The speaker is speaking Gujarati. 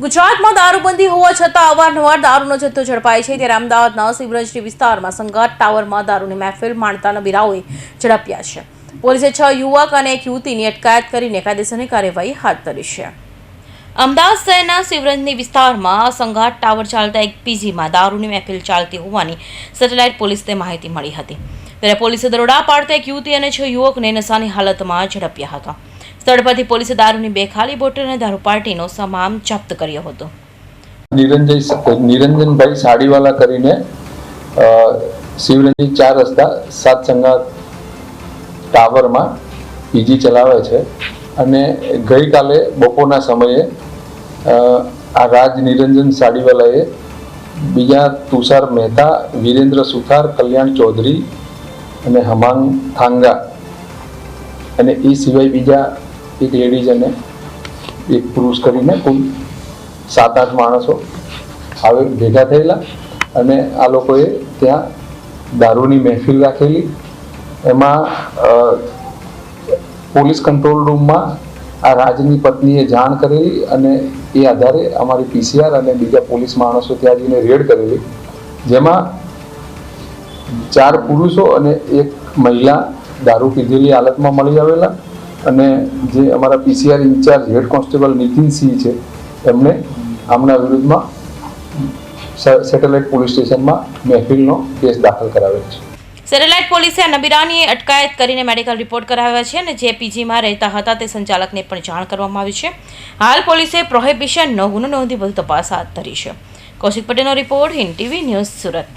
ગુજરાતમાં દારૂબંધી હોવા છતાં અવારનવાર દારૂનો જથ્થો ઝડપાય છે. ત્યારે અમદાવાદના સિવરજની વિસ્તારમાં સંઘાત ટાવરમાં દારૂની મહેફિલ માણતા નબીરાઓએ ઝડપ્યા છે. પોલીસે છ યુવક અને એક યુવતીની અટકાયત કરીને કાયદેસરની કાર્યવાહી હાથ ધરી છે. અમદાવાદ શહેરના સિવરજની વિસ્તારમાં સંઘાત ટાવર ચાલતા એક પીજીમાં દારૂની મહેફિલ ચાલતી હોવાની સેટેલાઇટ પોલીસને માહિતી મળી હતી. ત્યારે પોલીસે દરોડા પાડતા એક યુવતી અને છ યુવકને નશાની હાલતમાં ઝડપ્યા હતા. સ્થળ પોલીસે દારૂની બે ખાલી બોટલ અને દારૂ પાર્ટીનો તમામ જપ્ત કર્યો હતો. નિરંજય નિરંજનભાઈ સાડીવાલા કરીને શિવરંજી ચાર રસ્તા સાત સંગા ટાવરમાં પીજી ચલાવે છે. અને ગઈકાલે બપોરના સમયે આ રાજ નિરંજન સાડીવાલાએ બીજા તુષાર મહેતા, વિરેન્દ્ર સુથાર, કલ્યાણ ચૌધરી અને હમાંગ થાંગા અને એ સિવાય બીજા એક લેડીઝ અને એક પુરુષ કરીને કુલ સાત આઠ માણસો આવે ભેગા થયેલા અને આ લોકોએ ત્યાં દારૂની મહેફિલ રાખેલી. એમાં પોલીસ કંટ્રોલ રૂમમાં આ રાજની પત્નીએ જાણ કરેલી અને એ આધારે અમારી પીસીઆર અને બીજા પોલીસ માણસો ત્યાં જઈને રેડ કરેલી. જેમાં ચાર પુરુષો અને એક મહિલા દારૂ પીધેલી હાલતમાં મળી આવેલા. અને જે અમારા PCR incharge head constable Nitin Singh છે, એમને આમના વિરુદ્ધમાં સેટેલાઇટ પોલીસ સ્ટેશનમાં મહેફિલનો કેસ દાખલ કરાવેલ છે. સેટેલાઇટ પોલીસે નબીરાની અટકાયત કરીને મેડિકલ રિપોર્ટ કરાવ્યા છે અને જે પીજીમાં રહેતા હતા તે સંચાલકને પણ જાણ કરવામાં આવી છે. હાલ પોલીસે પ્રોહિબિશનનો ગુનો નોંધી વધુ તપાસ હાથ ધરી છે. કૌશિક પટેલનો report Hind TV news Surat.